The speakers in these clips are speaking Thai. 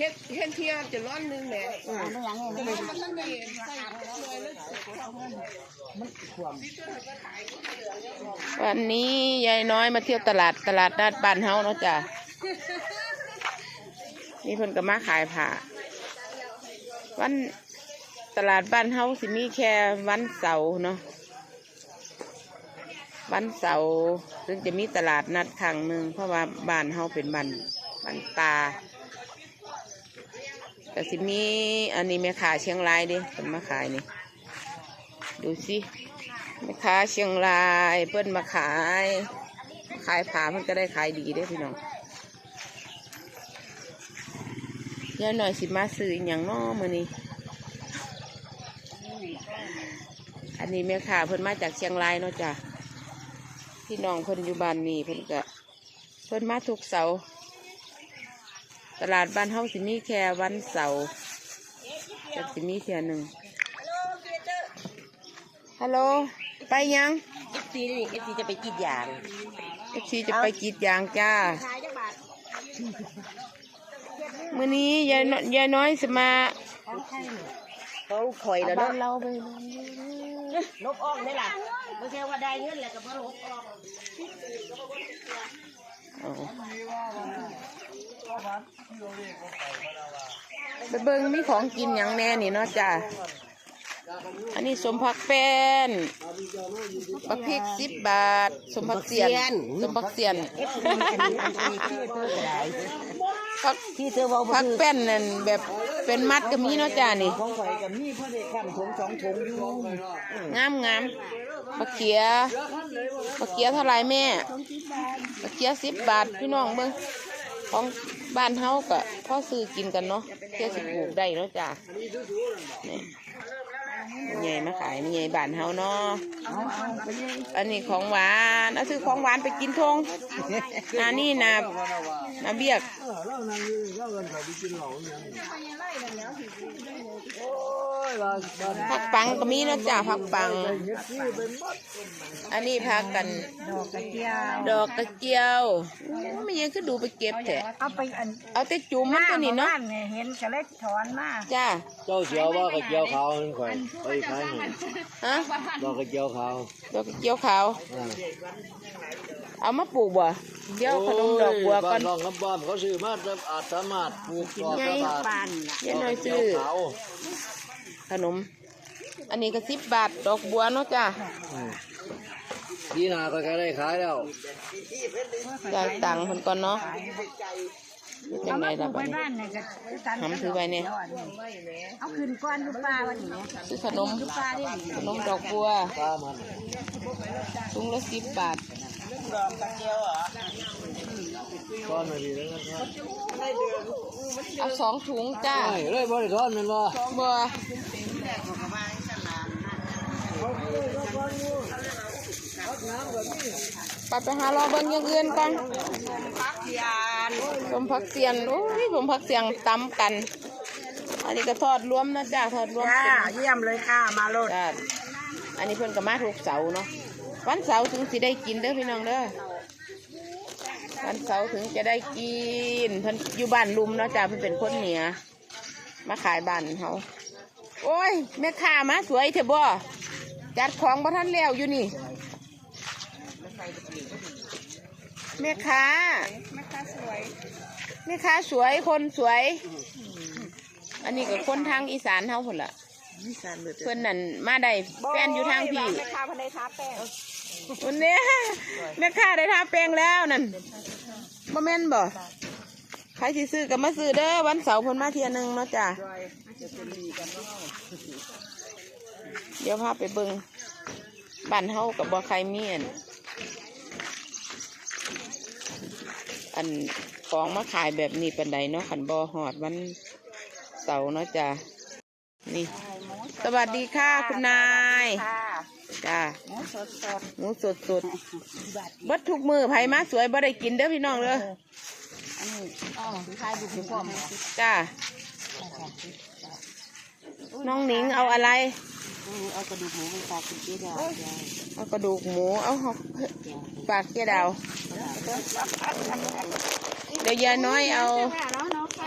เฮ็ดเฮ็ดเทียจะร้อนนึงแหละเอาไม่ยังไงจะไม่นต้องมีใส่หน่วยแล้ววันนี้ยายน้อยมาเที่ยวตลาดตลาดนัดบ้านเฮาเนาะจ้ะนี่เพิ่นก็มาขายผ้าวันตลาดบ้านเฮาสิมีแค่วันเสาร์เนาะวันเสาร์ถึงจะมีตลาดนัดครั้งหนึ่งเพราะว่าบ้านเฮาเป็นบ้านบ้านตา แต่สิมีอันนี้แม่ค้าเชียงรายดิเพิ่นมาขายนี่ ดูสิแม่ค้าเชียงรายเปิ้นมาขาย ขายผ้ามันก็ได้ขายดีเด้พี่น้องยายหน่อยสิมาซื้ออย่างน้อมือนี้อันนี้แม่ค้าเพิ่นมาจากเชียงรายเนาะจ้ะพี่น้องเพิ่นอยู่บ้านนี้เพิ่นก็เพิ่นมาทุกเสาร์ ตลาดบ้านเฮาสิมีแค่วันเสาร์จะสิมีแค่หนึ่งฮัลโหลไปยังเอฟซีนี่เอฟซีจะไปกรีดยางเอฟซีจะไปกรีดยางจ้าขายจังบาทมื้อนี้ยายน้อยยายน้อยสิมาเขาคอยแล้วบ้าเนาะนเราไปลบออกได้ล่ะไม่ใช่ว่าได้เงินแล้วก็มาลบออกเอา ไปเบิ่งมีของกินหยังแน่นี่เนาะจ้าอันนี้สมผักแป้นบักพริกสิบบาท สมผักเสียน สมผักเสียนเอฟซีอันนี้อันนี้ที่เธอก็ได้ผักที่เธอเว้าบ่ผักคือแป้นนั่นแบบเป็นมัดก็มีเนาะจ้านี่ของข่อยกับมีพ่อเด็กคำถงสองถงอยู่งามงามมะเขียมะเขียเท่าไหรแม่มะเขียสิบบาทพี่น้องเบิ่งของ บ้านเฮาก็พ่อซื้อกินกันเนาะเพื่อสิปลูกได้เนาะจ้ะนี่ใหญ่มาขายนี่ใหญ่บ้านเฮาเนาะอันนี้ของหวานเอาซื้อของหวานไปกินทงนานี่นานาเบียก ผักปังก็มีเนาะจ้าผักปัง อันนี้พักกัน ดอกกระเจียว ดอกกระเจียวอู้ไม่ยังคือดูไปเก็บแท้เอาไปอันเอาแต่จุ่มมันตัวนี้เนาะไงเห็นก็เลยถอนมาจ้าเจ้าเสียวว่ากระเจียวขาวนั่นข่อยไปขายหนึ่งฮะดอกกระเจียวขาวดอกกระเจียวขาวอ่าเอามาปลูกบ่เดี๋ยวขนมดอกบัวก่อนบ้านน้องน้ำบ้านเขาซื้อมาจะอาจสามารถปลูกดอกกระบาดปานล่ะเดี๋ยวหน่อยซื้อ ขาวขนม อันนี้ก็สิบบาทดอกบัวเนาะจ้าอืมดีนาก็ได้ขายแล้วจ่ายตังค์คนก่อนเนาะเป็นจัเอางไงมาปลูล่ะกบัไว้ดนี้บ้านเนี่ยก็สันหำถือไว้เนี่ยเอาขึ้นก้อนอยู่ป้าวันนี้ซื้อขนมอยู่ป้าได้ดีขนมดอกบัวตามันถุงละสิบบาทก้อนไม่ดีแล้วนะครับเอาสองถุงจ้าไม่เลยบริทอนแมันว่าบั วไปไปหารอเบิ้งอย่างอื่นก่อนผมผักเสียนโอ้ยผมผักเสียงตำกัน อันนี้ก็ทอดรวมนะจ้าทอดรวมจ้าเป็นเยี่ยมเลยค่ะมาโลดจ้าอันนี้เพิ่นก็มาทุกเสาร์เนาะวันเสาร์ถึงสิได้กินเด้อพี่น้องเด้อวันเสาร์ถึงจะได้กินเพิ่นอยู่บ้านลุมเนาะจ้าเพิ่นเป็นคนเหนือมาขายบ้านเขา โอ้ยแม่ค้ามาสวยเถอะบ่จัดของบ่ทันแล้วอยู่นี่แม่ค้าแม่ค้าสวยแม่ค้าสวยคนสวย อันนี้ก็คนทางอีสานเฮาพุ่นล่ะเพื่อนนั่นมาได้แฟนอยู่ทางพี่แม่ค้าพันในท้าแป้งวันนี้แม่ค้าได้ทาแปลงแล้วนั่นบ่แม่นบ่ ใครสิซื้อก็มาซื้อเด้อวันเสาร์พนมาเทียหนึงเนาะจ้ะเดี๋ยวพาไปเบิงบ้านเฮากับบ่ใครมีอันอันของมาขายแบบนี้เป็นใดเนาะขันบ่หอดวันเสาร์เนาะจ้ะนี่ สวัสดีค่ะคุณนายจ้าหมูสดสดหมูสดสดบัดทุกมือไผมาสวยบ่ได้กินเด้อพี่น้องเด้อ อันนี้อ๋อทายดูดีกว่าจ้าน้องหนิงเอาอะไร เอากระดูกหมูไปฝากคุณเจ๊ดาวเอากระดูกหมู เอาเอาฝากเจ๊ดาว เดี๋ยวยายน้อยเอา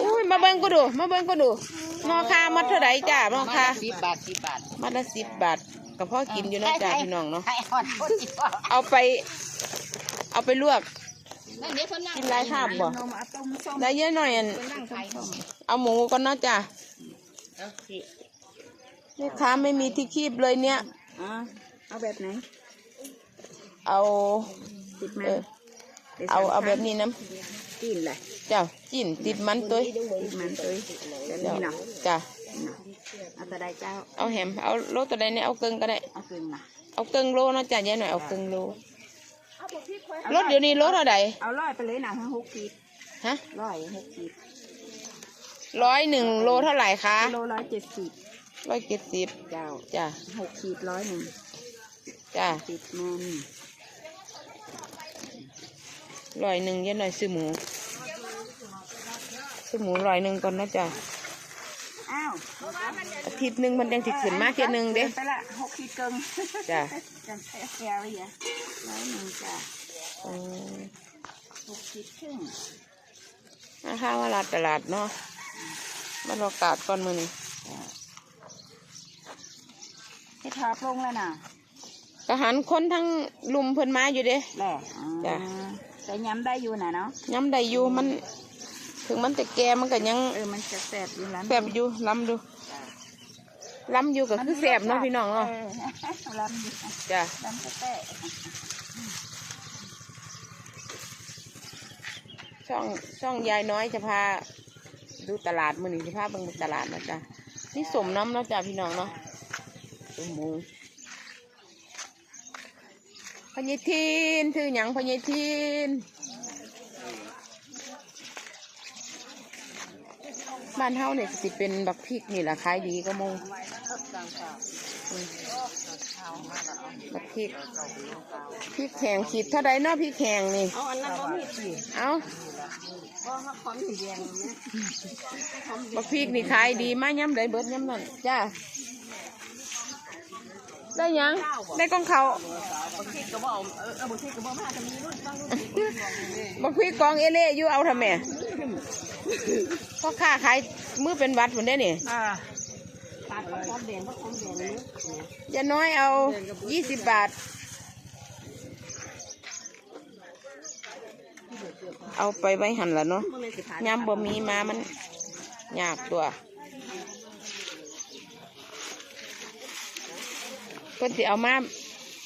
อุ้ยมาเบิ่งก็ดู มาเบิ่งก็ดูหมอคามัดเท่าไหร่จ้ามอคาสิบบาทสิบบาทมัดละสิบบาทก็พอกินอยู่เนาะจ้าพี่น้องเนาะไข่อ่อนคนจิบว่าเอาไป เอาไปลวก นั่นเดี๋ยวคนนั่งกินไรคาบบ่นมเอาต้มส้มได้เยอะหน่อยอันคนนั่งขายนมเอาหมูก่อนเนาะจ้าเอาสิแม่ค้าไม่มีที่คีบเลยเนี่ย อ๋อเอาแบบไหนเอาติดไหมเออเอาเอาแบบนี้น้กินเลยำเจ้าจิ้นติดมันตัวติดมันตัวแบบเจ้านี้เนาะจ้าเอาแต่ได้เจ้าเอาแหมเอาโลตัวใดเนี่ยเอาเกิงก็ได้เอากึ่งนะเอาเกิงโลเนาะจ้าเยอะหน่อยเอาเกิงโล รถเดี๋ยวนี้รถเท่าไหร่เอาร้อยไปเลยนะให้หกขีดฮะร้อยหกขีดร้อยหนึ่งโลเท่าไหร่คะกิโลร้อยเจ็ดสิบร้อยเจ็ดสิบเจ้าจ้าหกขีดร้อยหนึ่งจ้าติดมันร้อยหนึ่งเยอะหน่อยซื้อหมูซื้อหมูร้อยหนึ่งก่อนนะจ้าอ้าวอาทิตย์หนึ่งมันยังสิขึ้นมาเทียหนึ่งเด้ไปละหกขีดเกิงจ้าจังแค่แค่ไว้ยะ ร้อยหนึ่งจ้ะอืมหกขีดครึ่งมาข้าวมาลาดตลาดเนาะมารอกาดก่อนมือนี้ให้ทาโปรงแล้วนะกหันคนทั้งลุมเพิ่นมาอยู่เด้แหละจ้ะแต่ย้ำได้อยู่นะเนาะย้ำได้อยู่มัน ถึงมันแต่แก่มันก็ยังเออมันจะแสบอยู่ร้านแสบอยู่ล้ำดู ล้ำอยู่ก็คือแสบเนาะพี่น้องเนาะเออร้านอยู่จ้ะร้านแต้ช่องช่องยายน้อยจะพาดูตลาดมือนี้จะพาเบิ่งตลาดนะจ้ะนี่สมน้ำเนาะจ้ะพี่น้องเนาะสมหมูพญทินถือหยังพญทิน บ้านเฮาเนี่ยสิเป็นบักพริกนี่แหละขายดีก็มงอืมบักพริกพริกแข็งขีดเท่าไรเนาะพริกแข็งนี่ เอาอันนั้นก็มีสิเอาก็ถ้าคอนสีแดงเนี่ยบักพริกนี่ขายดีมากย้ำได้เบิดย้ำนั่นจ้า ได้หยัง ได้กองเขาบางทีก็บอกเออเออบางทีก็บอกว่าจะมีรุ่นบางรุ่นบักพริกกองเอเล่อยู่เอาทำไมพ่อค้าขายมือเป็นวัดเหมือนได้นี่อ่าตัดก็พร้อมแดงก็พร้อมแดงนี้อย่าน้อยเอายี่สิบบาท เอาไปไว้หันละเนาะมันเลยสิผ่านยำบ่มีมามันยากตัว พิ่นสิเอามา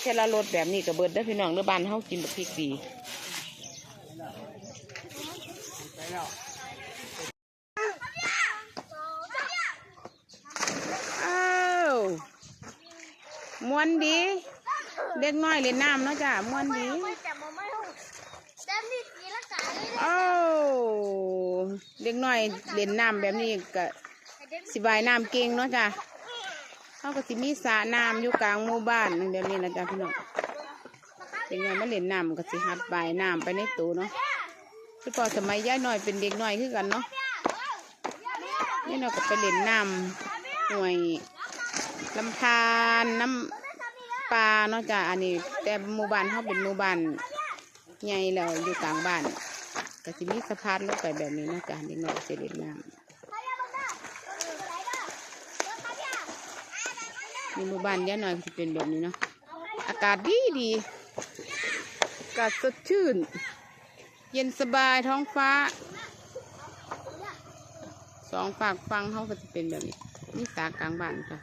เทละรถแบบนี้กับเบิดเด้พี่น้องเด้อบ้านเฮากินบักพริกดีอ้ามวนดี เด็กน้อยเล่นน้ำเนาะจ้ะมวนดีโอ้เด็กน้อยเล่นน้ำแบบนี้ก็สิบายน้ำเก่งเนาะจ้ะ เขาก็สิมีสระน้ำอยู่กลางหมู่บ้านนั่นแบบนี้นะจ้ะพี่น้องเด็น้อยมาเล่นน้ำก็สิหัดบน้ำไปในตู้เนาะคือพอสมัยย่ายน้อยเป็นเด็กหน้อยคือกันเนาะย่ายน้อยก็ไปเล่นน้ำหน่วยลำธารน้ำปลาเนาะจ้ะอันนี้ แต่หมู่บ้านเขาเป็นหมู่บ้านใหญ่แล้วอยู่กลางบ้านก็จะมีสะพานลงไปแบบนี้นะจ๊ะเด็กหน้อยจะเสด็จน้ำ ในหมู่บ้านย่าน้อยก็จะเป็นแบบนี้เนาะอากาศดีดีอากาศสดชื่น เย็นสบายท้องฟ้า สองฝากฟังเขาก็จะเป็นแบบนี้นี่สากลางบ้านค่ะ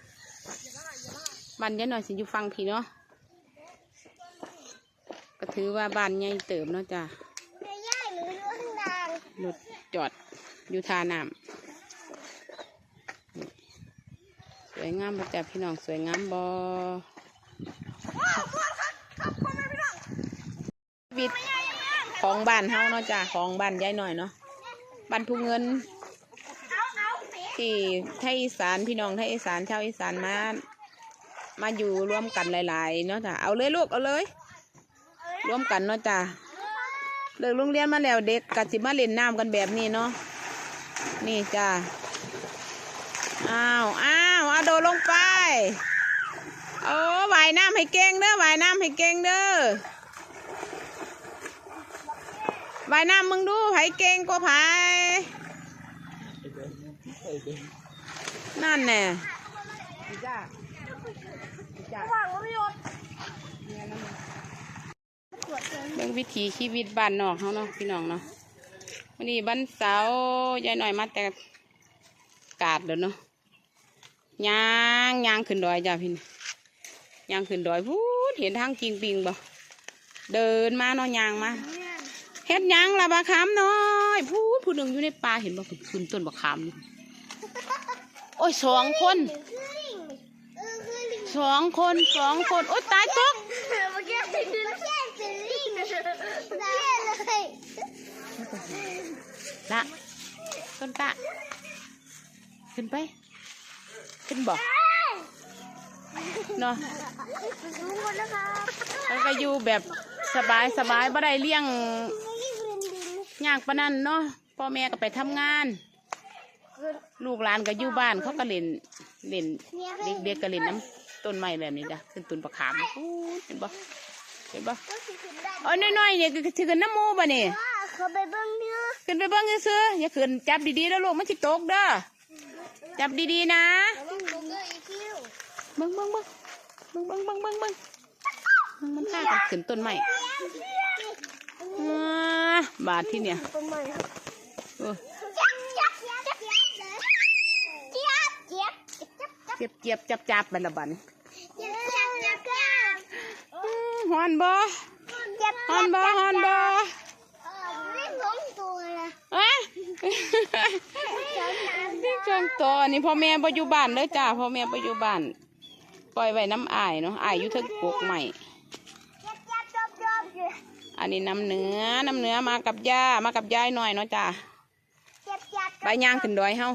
บ้านย่าน้อยสิอยู่ฟังพี่เนาะก็ถือว่าบ้านใหญ่เติมเนาะจ้ะรถจอดอยู่ท่าน้ำนี่ส วยงามบ่จ้ะพี่น้องสวยงามบ่วิตของบ้านเฮาเนาะจ้ะของบ้านยายหน่อยเนาะบ้านทุเงิน ที่ไทยอีสานพี่น้องไทยอีสานชาวอีสานมามาอยู่ร่วมกันหลาย ๆ เนาะจ้ะเอาเลยลูกเอาเลย ร่วมกันเนาะจ้ะเลิกโรงเรียนมาแล้วเด็กกัสิมาเล่นน้ำกันแบบนี้เนาะนี่จ้ะอ้าวอ้าวเอา โดดลงไป โอ้ว่ายน้ำให้เก่งเด้อว่ายน้ำให้เก่งเด้อว่ายน้ำมึงดูไผเก่งกว่าไผนั่นแน่เบิ่องวิถีชีวิตบ้านนอกเขาเนาะพี่น้องเนาะวันนี้วันเสาร์ยายหน่อยมาแต่กาดเด้อเนาะ ย่างย่างขึ้นดอยจ้าพี่นี่ย่างขึ้นดอยพูดเห็นทางจริงปิงบ่เดินมาเนาะย่างมาเฮ็ดหยังละบะขามน้อยพูดผู้หนึ่งอยู่ในป่าเห็นบ่ขึ้นต้นบะขามโอ้ยสองคนสองคนสองคน โอ้ยตายตกละต้นตะขึ้นไป ขึ้นบอกเนาะแล้วก็อยู่แบบสบายสบายบ่ได้เลี้ยงยากปานนั้นเนาะพ่อแม่ก็ไปทำงาน ลูกหลานก็อยู่บ้านเขาก็เล่นเล่นเด็กๆก็เล่นน้ำต้นไม้แบบนี้จ้ะขึ้นต้นประขามอู้เห็นบ่เห็นบ่โอ้ยน้อยๆเนี่ยคือคือน้ำหมูบ่เนี่ยเขาไปเบิ้งเนื้อขึ้นไปเบิ้งซื้อๆอย่าขึ้นจับดีๆแล้วลูกมันสิตกเด้อ จับดีๆนะต้องลงเลยอีคิวเบิ้งเบิ้งเบิ้งเบิ้งเบิ้งเบิ้งเบิ้งเบิ้งเบิ้งมันฆ่ากันขึ้นต้นไม้อ่าบาทที่เนี่ยต้นไม้เออจับจับจับจับจับจับจับจับเจียบเจียบจับจับบันละบันจับจับจับจับอื้อฮอนบ่จับฮอนบ่ฮอนบ่ไม่ลงตัวเลยอะจับจับนี่ เครื่องต่อนี่พ่อแม่บ่อยู่บ้านเด้อจ้าพ่อแม่บ่อยู่บ้านปล่อยไว้น้ำอายเนาะอายอยู่เทึงปลูกใหม่ อันนี้น้ำเนื้อน้ำเนื้อมากับย่ามากับยายหน่อยเนาะจ้าจับย่างขึ้นดอยเฮา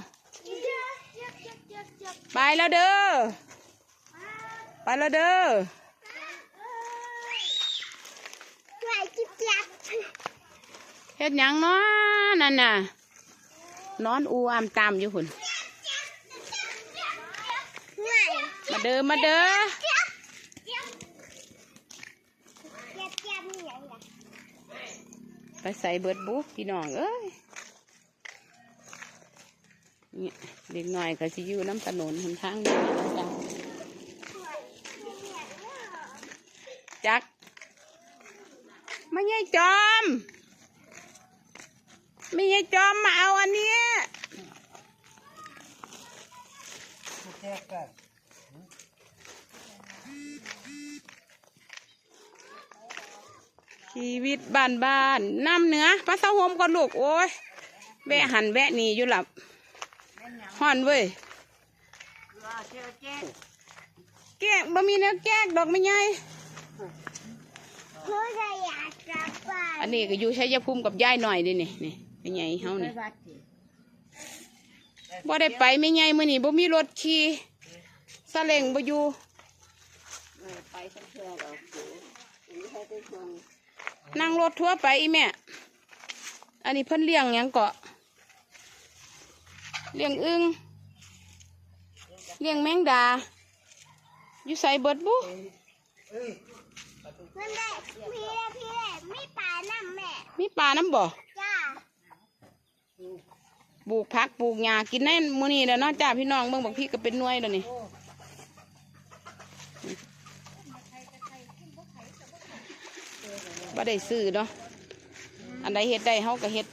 ไปแล้วเด้อไปแล้วเด้อเฮ็ดหยังเนาะนั่นน่ะนอนอูอามตามอยู่หุ่น ไหว มา เด้อมาเด้อจับจับจับจับนี่อย่างเงี้ยไปใส่เบิดบุพี่น้องเอ้ยเนี่ยเด็กหน่อยก็สิอยู่น้ำถนนหนทางนี้นะจ๊ะจักไม่ใช่จอม ไม่ใช่จอมมาเอาอันเนี้ย ชีวิตบ้านบ้านๆน้ำเหนือปลาเสาโฮมก่อนลูกโอ้ยแวะหันแวะหนีอยู่หลับห่อนเว้ยแกกบ่มีเนื้อแกกดอกไม่ใหญ่เพื่อจะอยากกลับบ้านอันนี้ก็อยู่ชัยภูมิกับยายหน่อยเดินี่นี่ไม่ใหญ่เฮานี่บ่ได้ไปไม่ใหญ่มื้อนี้บ่มีรถขี่ซาเล้งบ่อยู่ไปสักเทื่อเราโอ้ยให้ไปชว นนั่งรถทัวร์ไปอีแม่ อันนี้เพิ่นเลี้ยงหยังเกาะ เลี้ยงอึงเลี้ยงแมงดา อยู่ใส่เบิดบุนั่นแหละพี่แหละพี่แหละไม่ป่าน้ำแม่ มีปลาน้ำบ่จ้าปลูกผักปลูกหญ้ากินได้มื้อนี้แหล้วเนาะจ้าพี่น้องเบิ่งบักพี่ก็เป็นหน่วยแล้วนี่ บ่ได้ซื้อเนาะอันใดเฮ็ดได้เฮาก็เฮ็ด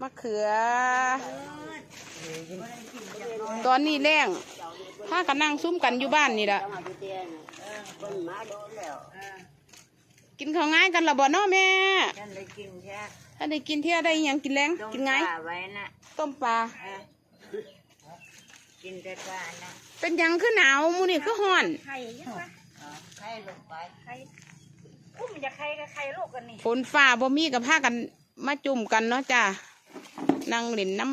มะเขือ ตอนนี้แรงถ้ากันนั่งซุ้มกันอยู่บ้านนี่ละมาไปเตียนคนมาโดนแล้วกินข้าวง่ายกันละบ่เนาะแม่ฉันได้กินแค่ถ้าได้กินเที่ยได้หยังกินแรงกินง่ายไว้นะต้มปลาเออกินแต่ปลานะเป็นหยังคือหนาวมื้อนี้คือร้อนไข่ยังวะไข่ลงไป ไข่อุ้มจะใครกับใครโลกกันนี่ฝนฟ้าบ่มีกับพากันมาจุ่มกันเนาะจ้านั่งเล่นน้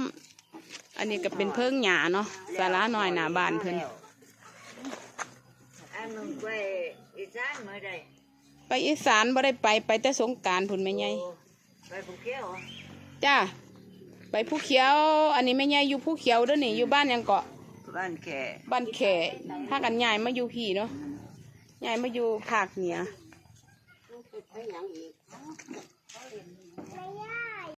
ำอันนี้ก็เป็นเพิงหญ้าเนาะศาลาน้อยหน้าบ้านเพิ่นอันมึงไปอีสานเมื่อใดไปอีสานบ่ได้ไปไปแต่สงกรารพุ่นแม่ใหญ่ไปภูเก็ตเหรอจ้าไปผู้เขียว อันนี้แม่ใหญ่อยู่ผู้เขียวเด้อนี่อยู่บ้านหยังเกาะบ้านแขบ้านแขพากันย้ายมาอยู่พี่เนาะย้ายมาอยู่ภาคเหนือ 太阳雨啊